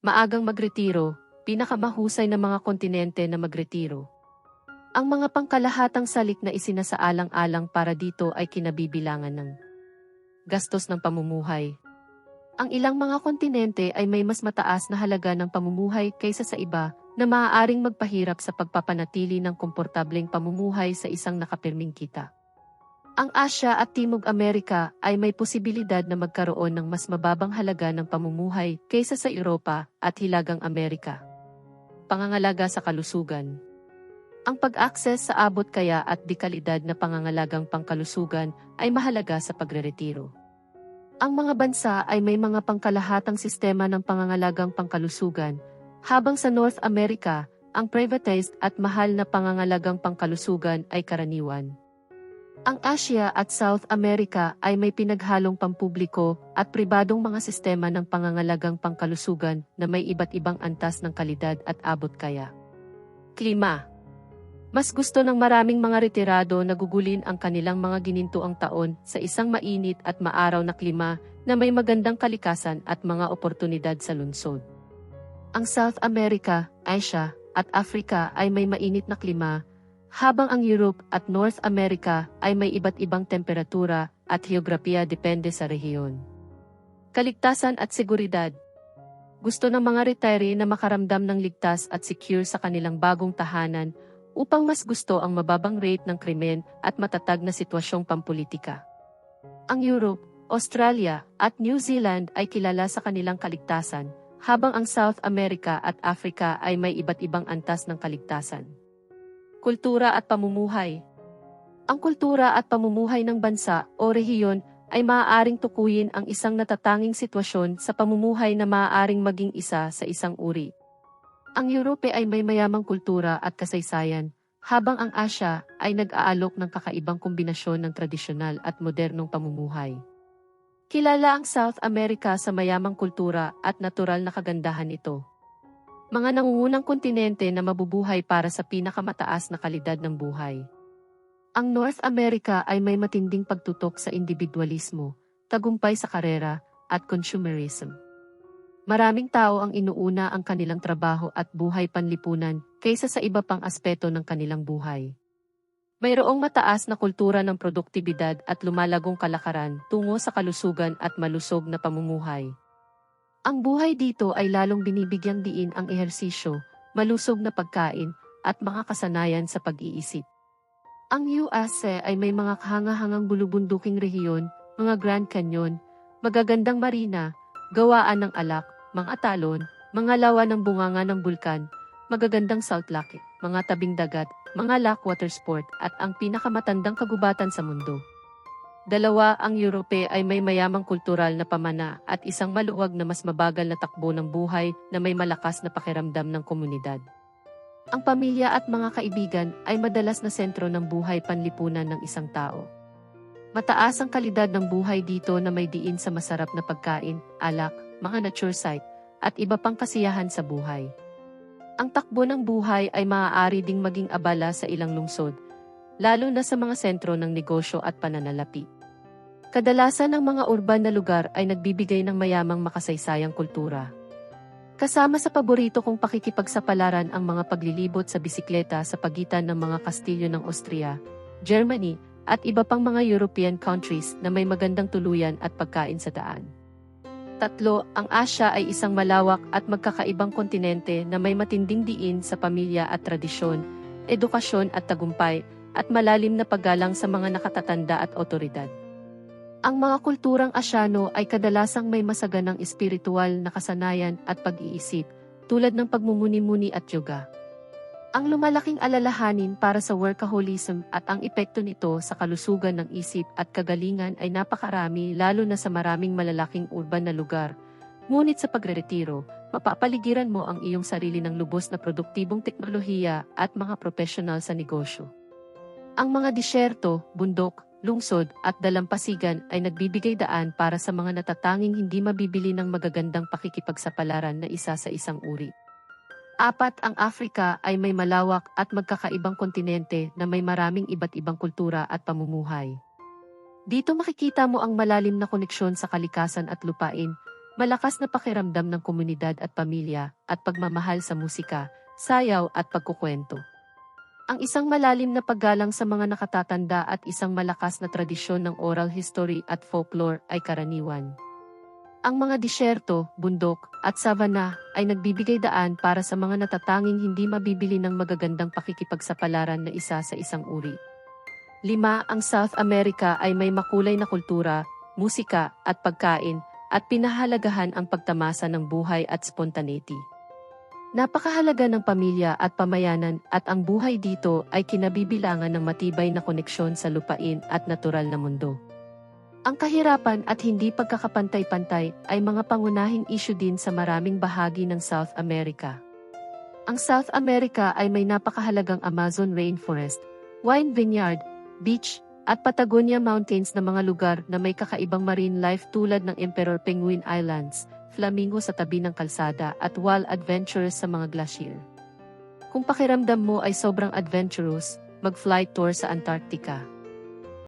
Maagang magretiro, pinakamahusay na mga kontinente na magretiro. Ang mga pangkalahatang salik na isinasaalang-alang para dito ay kinabibilangan ng gastos ng pamumuhay. Ang ilang mga kontinente ay may mas mataas na halaga ng pamumuhay kaysa sa iba na maaaring magpahirap sa pagpapanatili ng komportableng pamumuhay sa isang nakapirming kita. Ang Asya at Timog Amerika ay may posibilidad na magkaroon ng mas mababang halaga ng pamumuhay kaysa sa Europa at Hilagang Amerika. Pangangalaga sa kalusugan Ang pag-akses sa abot kaya at dekalidad na pangangalagang pangkalusugan ay mahalaga sa pagreretiro. Ang mga bansa ay may mga pangkalahatang sistema ng pangangalagang pangkalusugan, habang sa North America, ang privatized at mahal na pangangalagang pangkalusugan ay karaniwan. Ang Asia at South America ay may pinaghalong pampubliko at pribadong mga sistema ng pangangalagang pangkalusugan na may iba't ibang antas ng kalidad at abot kaya. Klima Mas gusto ng maraming mga retirado na gugulin ang kanilang mga ginintuang taon sa isang mainit at maaraw na klima na may magandang kalikasan at mga oportunidad sa lungsod. Ang South America, Asia, at Africa ay may mainit na klima habang ang Europe at North America ay may iba't ibang temperatura at heograpiya depende sa rehiyon. Kaligtasan at seguridad Gusto ng mga retiree na makaramdam ng ligtas at secure sa kanilang bagong tahanan upang mas gusto ang mababang rate ng krimen at matatag na sitwasyong pampolitika. Ang Europe, Australia, at New Zealand ay kilala sa kanilang kaligtasan, habang ang South America at Africa ay may iba't ibang antas ng kaligtasan. Kultura at pamumuhay Ang kultura at pamumuhay ng bansa o rehiyon ay maaaring tukuyin ang isang natatanging sitwasyon sa pamumuhay na maaaring maging isa sa isang uri. Ang Europe ay may mayamang kultura at kasaysayan, habang ang Asya ay nag-aalok ng kakaibang kombinasyon ng tradisyonal at modernong pamumuhay. Kilala ang South America sa mayamang kultura at natural na kagandahan ito mga nangungunang kontinente na mabubuhay para sa pinakamataas na kalidad ng buhay. Ang North America ay may matinding pagtutok sa individualismo, tagumpay sa karera, at consumerism. Maraming tao ang inuuna ang kanilang trabaho at buhay panlipunan kaysa sa iba pang aspeto ng kanilang buhay. Mayroong mataas na kultura ng produktibidad at lumalagong kalakaran tungo sa kalusugan at malusog na pamumuhay. Ang buhay dito ay lalong binibigyang diin ang ehersisyo, malusog na pagkain, at mga kasanayan sa pag-iisip. Ang US ay may mga kahangahangang bulubunduking rehiyon, mga Grand Canyon, magagandang marina, gawaan ng alak, mga talon, mga lawa ng bunganga ng bulkan, magagandang salt lake, mga tabing dagat, mga lake water sport, at ang pinakamatandang kagubatan sa mundo. Dalawa, ang Europe ay may mayamang kultural na pamana at isang maluwag na mas mabagal na takbo ng buhay na may malakas na pakiramdam ng komunidad. Ang pamilya at mga kaibigan ay madalas na sentro ng buhay panlipunan ng isang tao. Mataas ang kalidad ng buhay dito na may diin sa masarap na pagkain, alak, mga nature site, at iba pang kasiyahan sa buhay. Ang takbo ng buhay ay maaari ding maging abala sa ilang lungsod, lalo na sa mga sentro ng negosyo at pananalapi. Kadalasan ang mga urban na lugar ay nagbibigay ng mayamang makasaysayang kultura. Kasama sa paborito kong pakikipagsapalaran ang mga paglilibot sa bisikleta sa pagitan ng mga kastilyo ng Austria, Germany, at iba pang mga European countries na may magandang tuluyan at pagkain sa daan. Tatlo, ang Asya ay isang malawak at magkakaibang kontinente na may matinding diin sa pamilya at tradisyon, edukasyon at tagumpay, at malalim na paggalang sa mga nakatatanda at otoridad. Ang mga kulturang Asyano ay kadalasang may masaganang espiritual na kasanayan at pag-iisip, tulad ng pagmumuni-muni at yoga. Ang lumalaking alalahanin para sa workaholism at ang epekto nito sa kalusugan ng isip at kagalingan ay napakarami lalo na sa maraming malalaking urban na lugar. Ngunit sa pagreretiro, mapapaligiran mo ang iyong sarili ng lubos na produktibong teknolohiya at mga profesional sa negosyo. Ang mga disyerto, bundok, lungsod, at dalampasigan ay nagbibigay daan para sa mga natatanging hindi mabibili ng magagandang pakikipagsapalaran na isa sa isang uri. Apat, ang Afrika ay may malawak at magkakaibang kontinente na may maraming iba't ibang kultura at pamumuhay. Dito makikita mo ang malalim na koneksyon sa kalikasan at lupain, malakas na pakiramdam ng komunidad at pamilya, at pagmamahal sa musika, sayaw at pagkukwento. Ang isang malalim na paggalang sa mga nakatatanda at isang malakas na tradisyon ng oral history at folklore ay karaniwan. Ang mga disyerto, bundok, at savana ay nagbibigay daan para sa mga natatanging hindi mabibili ng magagandang pakikipagsapalaran na isa sa isang uri. Lima, ang South America ay may makulay na kultura, musika, at pagkain, at pinahalagahan ang pagtamasa ng buhay at spontaneity. Napakahalaga ng pamilya at pamayanan at ang buhay dito ay kinabibilangan ng matibay na koneksyon sa lupain at natural na mundo. Ang kahirapan at hindi pagkakapantay-pantay ay mga pangunahing issue din sa maraming bahagi ng South America. Ang South America ay may napakahalagang Amazon rainforest, wine vineyard, beach, at Patagonia Mountains na mga lugar na may kakaibang marine life tulad ng Emperor Penguin Islands, flamingo sa tabi ng kalsada at wild adventures sa mga glacier. Kung pakiramdam mo ay sobrang adventurous, mag-flight tour sa Antarctica.